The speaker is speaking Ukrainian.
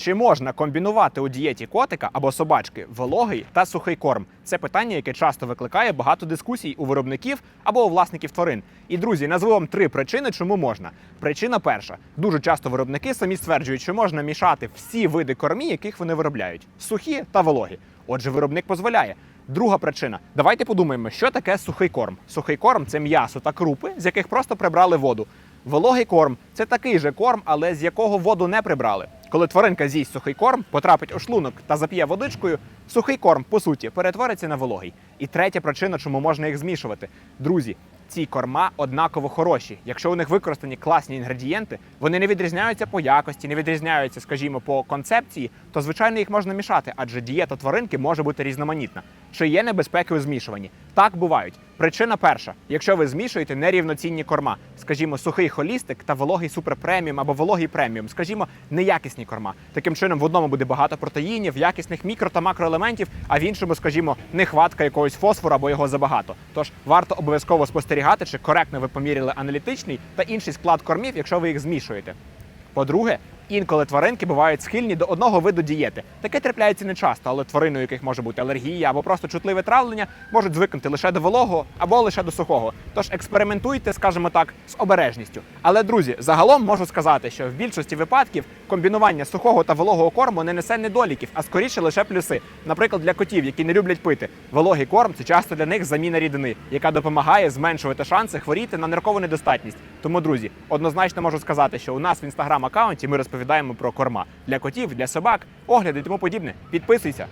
Чи можна комбінувати у дієті котика або собачки вологий та сухий корм? Це питання, яке часто викликає багато дискусій у виробників або у власників тварин. І друзі, назву вам три причини, чому можна. Причина перша: дуже часто виробники самі стверджують, що можна мішати всі види кормів, яких вони виробляють: сухі та вологі. Отже, виробник дозволяє. Друга причина. Давайте подумаємо, що таке сухий корм. Сухий корм це м'ясо та крупи, з яких просто прибрали воду. Вологий корм це такий же корм, але з якого воду не прибрали. Коли тваринка з'їсть сухий корм, потрапить у шлунок та зап'є водичкою, сухий корм, по суті, перетвориться на вологий. І третя причина, чому можна їх змішувати. Друзі, ці корма однаково хороші. Якщо у них використані класні інгредієнти, вони не відрізняються по якості, не відрізняються, скажімо, по концепції, то звичайно їх можна мішати, адже дієта тваринки може бути різноманітна. Чи є небезпеки у змішуванні? Так бувають. Причина перша: якщо ви змішуєте нерівноцінні корма, скажімо, сухий холістик та вологий суперпреміум або вологий преміум, скажімо, неякісні корма. Таким чином, в одному буде багато протеїнів, якісних мікро та макроелементів, а в іншому, скажімо, нехватка якогось фосфору або його забагато. Тож варто обов'язково спостерігати, чи коректно ви поміряли аналітичний та інший склад кормів, якщо ви їх змішуєте. По-друге, інколи тваринки бувають схильні до одного виду дієти. Таке трапляється не часто, але тварини, у яких може бути алергія або просто чутливе травлення, можуть звикнути лише до вологого або лише до сухого. Тож експериментуйте, скажімо так, з обережністю. Але друзі, загалом можу сказати, що в більшості випадків комбінування сухого та вологого корму не несе недоліків, а скоріше лише плюси. Наприклад, для котів, які не люблять пити, вологий корм це часто для них заміна рідини, яка допомагає зменшувати шанси хворіти на ниркову недостатність. Тому, друзі, однозначно можу сказати, що у нас в інстаграм аккаунті ми розповідаємо про корма для котів, для собак, огляди тому подібне. Підписуйся.